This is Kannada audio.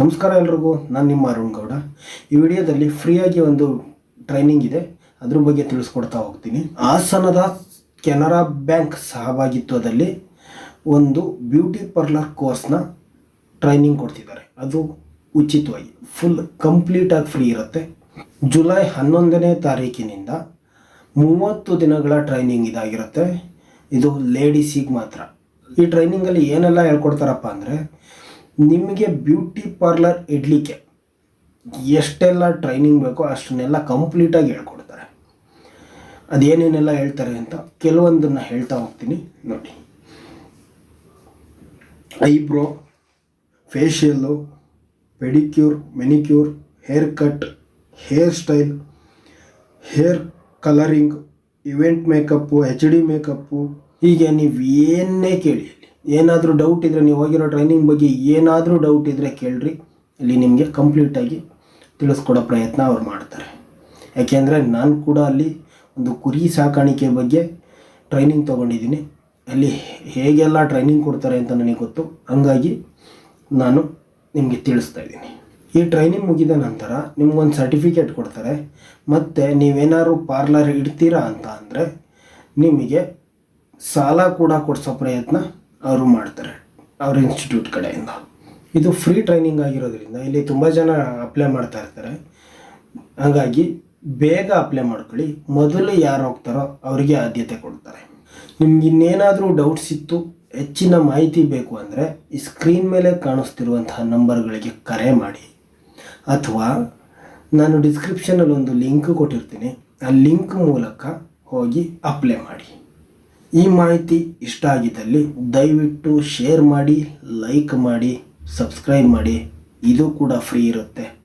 ನಮಸ್ಕಾರ ಎಲ್ರಿಗೂ, ನಾನು ನಿಮ್ಮ ಅರುಣ್ ಗೌಡ. ಈ ವಿಡಿಯೋದಲ್ಲಿ ಫ್ರೀಯಾಗಿ ಒಂದು ಟ್ರೈನಿಂಗ್ ಇದೆ, ಅದ್ರ ಬಗ್ಗೆ ತಿಳಿಸ್ಕೊಡ್ತಾ ಹೋಗ್ತೀನಿ. ಹಾಸನದ ಕೆನರಾ ಬ್ಯಾಂಕ್ ಸಹಭಾಗಿತ್ವದಲ್ಲಿ ಒಂದು ಬ್ಯೂಟಿ ಪಾರ್ಲರ್ ಕೋರ್ಸ್ನ ಟ್ರೈನಿಂಗ್ ಕೊಡ್ತಿದ್ದಾರೆ. ಅದು ಉಚಿತವಾಗಿ, ಫುಲ್ ಕಂಪ್ಲೀಟಾಗಿ ಫ್ರೀ ಇರುತ್ತೆ. ಜುಲೈ ಹನ್ನೊಂದನೇ ತಾರೀಕಿನಿಂದ ಮೂವತ್ತು ದಿನಗಳ ಟ್ರೈನಿಂಗ್ ಇದಾಗಿರುತ್ತೆ. ಇದು ಲೇಡೀಸಿಗೆ ಮಾತ್ರ. ಈ ಟ್ರೈನಿಂಗಲ್ಲಿ ಏನೆಲ್ಲ ಹೇಳ್ಕೊಡ್ತಾರಪ್ಪ ಅಂದರೆ ನಿಮಗೆ ಬ್ಯೂಟಿ ಪಾರ್ಲರ್ ಇಡಲಿಕ್ಕೆ ಎಷ್ಟೆಲ್ಲ ಟ್ರೈನಿಂಗ್ ಬೇಕೋ ಅಷ್ಟನ್ನೆಲ್ಲ ಕಂಪ್ಲೀಟಾಗಿ ಹೇಳ್ಕೊಡ್ತಾರೆ. ಅದೇನೇನೆಲ್ಲ ಹೇಳ್ತಾರೆ ಅಂತ ಕೆಲವೊಂದನ್ನು ಹೇಳ್ತಾ ಹೋಗ್ತೀನಿ ನೋಡಿ. Eyebrow facial pedicure manicure hair cut hair style hair colouring event makeup H D makeup ಹೀಗೆ ನೀವು ಏನೇ ಕೇಳಿ. ಏನಾದರೂ ಡೌಟ್ ಇದ್ದರೆ ನೀವು ಹೋಗಿರೋ ಟ್ರೈನಿಂಗ್ ಬಗ್ಗೆ ಏನಾದರೂ ಡೌಟ್ ಇದ್ದರೆ ಕೇಳ್ರಿ. ಇಲ್ಲಿ ನಿಮಗೆ ಕಂಪ್ಲೀಟಾಗಿ ತಿಳಿಸ್ಕೊಡೋ ಪ್ರಯತ್ನ ಅವ್ರು ಮಾಡ್ತಾರೆ. ಯಾಕೆಂದರೆ ನಾನು ಕೂಡ ಅಲ್ಲಿ ಒಂದು ಕುರಿ ಸಾಕಾಣಿಕೆ ಬಗ್ಗೆ ಟ್ರೈನಿಂಗ್ ತೊಗೊಂಡಿದ್ದೀನಿ. ಅಲ್ಲಿ ಹೇಗೆಲ್ಲ ಟ್ರೈನಿಂಗ್ ಕೊಡ್ತಾರೆ ಅಂತ ನನಗೆ ಗೊತ್ತು. ಹಂಗಾಗಿ ನಾನು ನಿಮಗೆ ತಿಳಿಸ್ತಾ ಇದ್ದೀನಿ. ಈ ಟ್ರೈನಿಂಗ್ ಮುಗಿದ ನಂತರ ನಿಮ್ಗೊಂದು ಸರ್ಟಿಫಿಕೇಟ್ ಕೊಡ್ತಾರೆ. ಮತ್ತು ನೀವೇನಾದ್ರು ಪಾರ್ಲರ್ ಇಡ್ತೀರಾ ಅಂತ ಅಂದರೆ ನಿಮಗೆ ಸಾಲ ಕೂಡ ಕೊಡಿಸೋ ಪ್ರಯತ್ನ ಅವರು ಮಾಡ್ತಾರೆ, ಅವ್ರ ಇನ್ಸ್ಟಿಟ್ಯೂಟ್ ಕಡೆಯಿಂದ. ಇದು ಫ್ರೀ ಟ್ರೈನಿಂಗ್ ಆಗಿರೋದ್ರಿಂದ ಇಲ್ಲಿ ತುಂಬ ಜನ ಅಪ್ಲೈ ಮಾಡ್ತಾ ಇರ್ತಾರೆ. ಹಾಗಾಗಿ ಬೇಗ ಅಪ್ಲೈ ಮಾಡ್ಕೊಳ್ಳಿ, ಮೊದಲು ಯಾರು ಹೋಗ್ತಾರೋ ಅವರಿಗೆ ಆದ್ಯತೆ ಕೊಡ್ತಾರೆ. ನಿಮ್ಗೆ ಇನ್ನೇನಾದರೂ ಡೌಟ್ಸ್ ಇತ್ತು ಹೆಚ್ಚಿನ ಮಾಹಿತಿ ಬೇಕು ಅಂದರೆ ಈ ಸ್ಕ್ರೀನ್ ಮೇಲೆ ಕಾಣಿಸ್ತಿರುವಂತಹ ನಂಬರ್ಗಳಿಗೆ ಕರೆ ಮಾಡಿ. ಅಥವಾ ನಾನು ಡಿಸ್ಕ್ರಿಪ್ಷನಲ್ಲಿ ಒಂದು ಲಿಂಕ್ ಕೊಟ್ಟಿರ್ತೀನಿ, ಆ ಲಿಂಕ್ ಮೂಲಕ ಹೋಗಿ ಅಪ್ಲೈ ಮಾಡಿ. ಈ ಮಾಹಿತಿ ಇಷ್ಟ ಆಗಿದ್ದಲ್ಲಿ ದಯವಿಟ್ಟು ಶೇರ್ ಮಾಡಿ ಲೈಕ್ ಮಾಡಿ ಸಬ್ಸ್ಕ್ರೈಬ್ ಮಾಡಿ. ಇದು ಕೂಡ ಫ್ರೀ ಇರುತ್ತೆ.